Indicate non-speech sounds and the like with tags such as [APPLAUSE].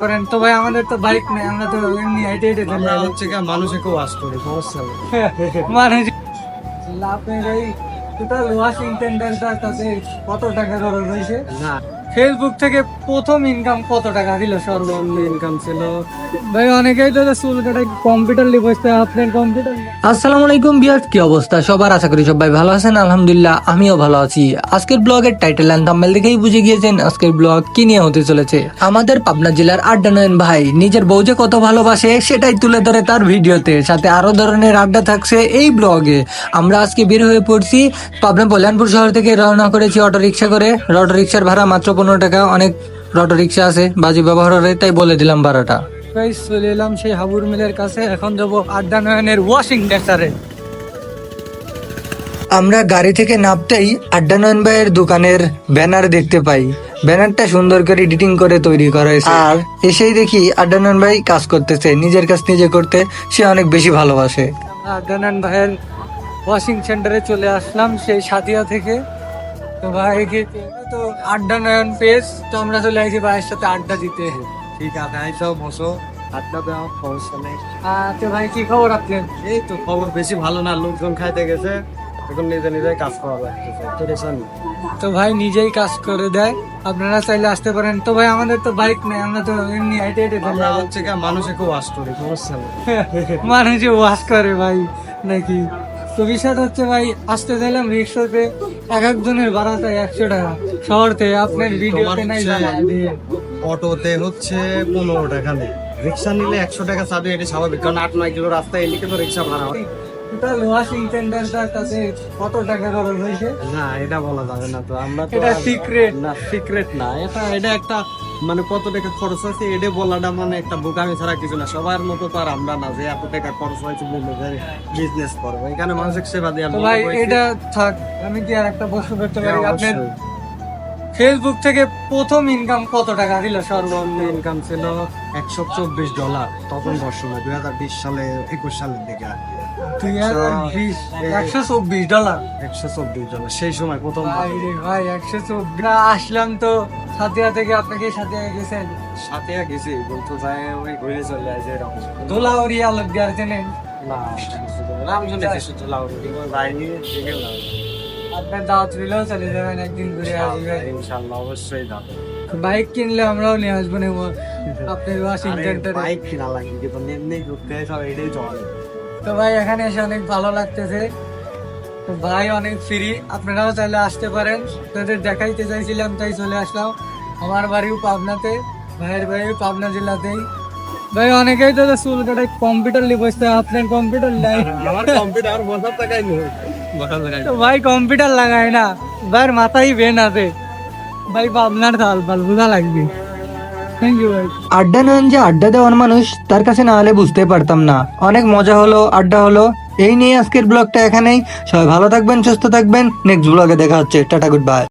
করেন তো ভাই আমাদের তো বাইক নেই আমরা তো এমনি হেঁটে হেঁটে আমরা হচ্ছে কি মানুষে কেউ ওয়াশ করে সমস্যা মানুষ আপনার এই টোটাল ওয়াশিংটন ডেল্টার তাতে কত টাকা খরচ হয়েছে? না ফেসবুক থেকে প্রথম ইনকাম কত টাকা দিল? সর্বোচ্চ ইনকাম ছিল। ভাই, অনেকেই তো চুল কাটায় কম্পিউটার লিয়ে বসতে আপনার কম্পিউটার আসসালামু আলাইকুম বিয়ার কি অবস্থা? সবার আশা করি সবাই ভালো আছেন, আলহামদুলিল্লাহ আমিও ভালো আছি। আজকের ব্লগের টাইটেল অ্যান্ড থাম্বনেল দেখেই বুঝে গিয়েছেন আজকের ব্লগ কি নিয়ে হতে চলেছে। আমাদের পাবনা জেলার আড্ডা নয়ন ভাই, নিজের বউ যে কত ভালোবাসে সেটাই তুলে ধরে তার ভিডিওতে। সাথে আরও ধরনের আড্ডা থাকছে এই ব্লগে আমরা আজকে বের হয়ে পড়ছি পাবনা কল্যাণপুর শহর থেকে, রওনা করেছি অটো রিক্সা করে। অটো রিক্সার ভাড়া মাত্র পনেরো টাকা অনেক অটো রিক্সা আছে বাজি ব্যবহার হয় তাই বলে দিলাম ভাড়াটা ভাই চলে এলাম সেই হাবুর মিলের কাছে এখন যাব আড্ডা নয়নের ওয়াশিং ডেসারে আমরা গাড়ি থেকে নামতেই আড্ডানয়ন ভাইয়ের দোকানের ব্যানার দেখতে পাই। ব্যানারটা সুন্দর করে এডিটিং করে তৈরি করা হয়েছে। আর এসেই দেখি আড্ডানয়ন ভাই কাজ করতেছে নিজের কাজ নিজে করতে সে অনেক বেশি ভালোবাসে। আড্ডা নয়ন ভাইয়ের ওয়াশিং সেন্টারে চলে আসলাম সেই সাদিয়া থেকে। তো ভাই কি- তো আড্ডা নয়ন পেজ তো আমরা চলে আসি ভাইয়ের সাথে আড্ডা দিতে। ঠিক আছে আইসাও বসো। আড্ডা দেওয়া সমস্যা নেই তো ভাই কি খবর আপনার? এই তো খবর বেশি ভালো না লোকজন খাইতে গেছে। এখন নিজে নিজে কাজ করা লাগতেছে। তো ভাই নিজেই কাজ করে দেয়। আপনারা চাইলে আসতে পারেন। তো ভাই আমাদের তো বাইক নেই আমরা তো এমনি হেঁটে হেঁটে আমরা। হচ্ছে গিয়ে মানুষকে ওয়াশ করি সমস্যা [LAUGHS] মানুষে ওয়াশ করে ভাই নাকি? তো বিষয়টা হচ্ছে ভাই আসতে চাইলাম রিক্সাতে এক একজনের ভাড়া একশো টাকা। শহরতে আপনার ভিডিওতে নাই। অটোতে হচ্ছে পনেরো টাকা নেই। রিক্সা নিলে একশো টাকা চাবে এটা স্বাভাবিক। কারণ আট নয় কিলো রাস্তায় এদিকে তো রিক্সা ভাড়া হয়। টোটাল ওয়াশিং সেন্টারটার কাছে কত টাকা খরচ হয়েছে? না এটা বলা যাবে না তো। আমরা এটা সিক্রেট না সিক্রেট না। এটা এটা একটা মানে কত টাকা খরচ হয়েছে এটা বলাটা মানে একটা বোকামি ছাড়া কিছু না। সবার মতো তো আর আমরা না যে এত টাকা খরচ হয়েছে বলে বিজনেস করব। এখানে মানুষের সেবা দেওয়া ভাই এটা থাক আমি কি আর একটা প্রশ্ন করতে পারি? আপনার ফেসবুক থেকে প্রথম ইনকাম কত টাকা দিল সর্বোচ্চ ইনকাম ছিল একশো চব্বিশ ডলার তখন বর্ষমে দুই হাজার বিশ সালে একুশ সালের দিকে আর কি। দুই হাজার বিশ একশো চব্বিশ ডলার একশো চব্বিশ ডলার সেই সময় প্রথম ভাই একশো চব্বিশ আসলাম তো। সাথিয়া থেকে আপনাকে সাথিয়া গেছেন? সাথে গেছি বলতো যাই ওই ঘুরে চলে আসে এরকম। ধুলাউরি আলোক দিয়ে চেনেন? না নাম শুনেছি শুধু লাউরি যাইনি দেখে না আপনার দাওয়াত দিলেও চলে যাবেন একদিন ঘুরে আসবেন। ইনশাল্লাহ অবশ্যই যাব। বাইক কিনলে আমরাও নিয়ে আসব নেব। [LAUGHS] আপনার ওয়াশিংটন বাইক কিনা লাগবে কিন্তু এমনি ঘুরতে সব এটাই চলে তো ভাই এখানে এসে অনেক ভালো লাগতেছে। ভাই অনেক ফ্রি আপনারাও চাইলে আসতে পারেন। তাদের দেখাইতে চাইছিলাম তাই চলে আসলাম। আমার বাড়িও পাবনাতে ভাইয়ের বাড়িও পাবনা জেলাতেই। ভাই অনেকেই তো চুল কাটায় কম্পিউটার নিয়ে বসতে আপনার কম্পিউটার নাই। আমার কম্পিউটার বসার টাকাই নেই। তো ভাই কম্পিউটার লাগায় না। ভাইয়ের মাথায় বেন আছে। ভাই পাবনার থাল পাল বোঝা লাগবে। ভাই। আড্ডা নয়ন যে আড্ডা দেওয়ার মানুষ তার কাছে না হলে বুঝতে পারতাম না। অনেক মজা হলো আড্ডা হলো। এই নিয়ে আজকের ব্লগটা এখানেই। সবাই ভালো থাকবেন সুস্থ থাকবেন। নেক্সট ব্লগে দেখা হচ্ছে। Tata good bye